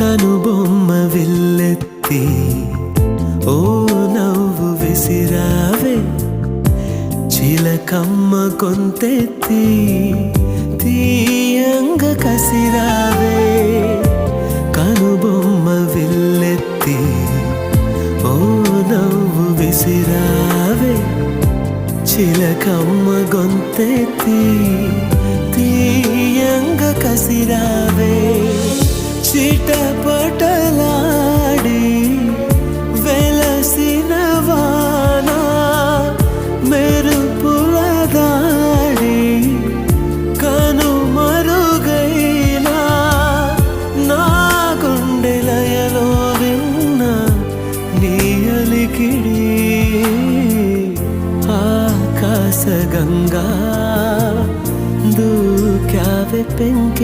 కనుబొమ్మ విల్లెత్తి ఓ నవ్వు విసిరావే. చిలకమ్మ కొంతెత్తి తీయంగ కసిరావే. కనుబొమ్మ విల్లెత్తి ఓ నవ్వు విసిరావే. చిలకమ్మ గొంతెత్తి తీయంగ కసిరావే. చిటపటలాడి వెలసిన వాన మెరుపుల దాడి కనుమరుగైన నా గుండెలయలో విన్న నీ అలికిడి ఆకాశ గంగా దూక్యావె పెంకి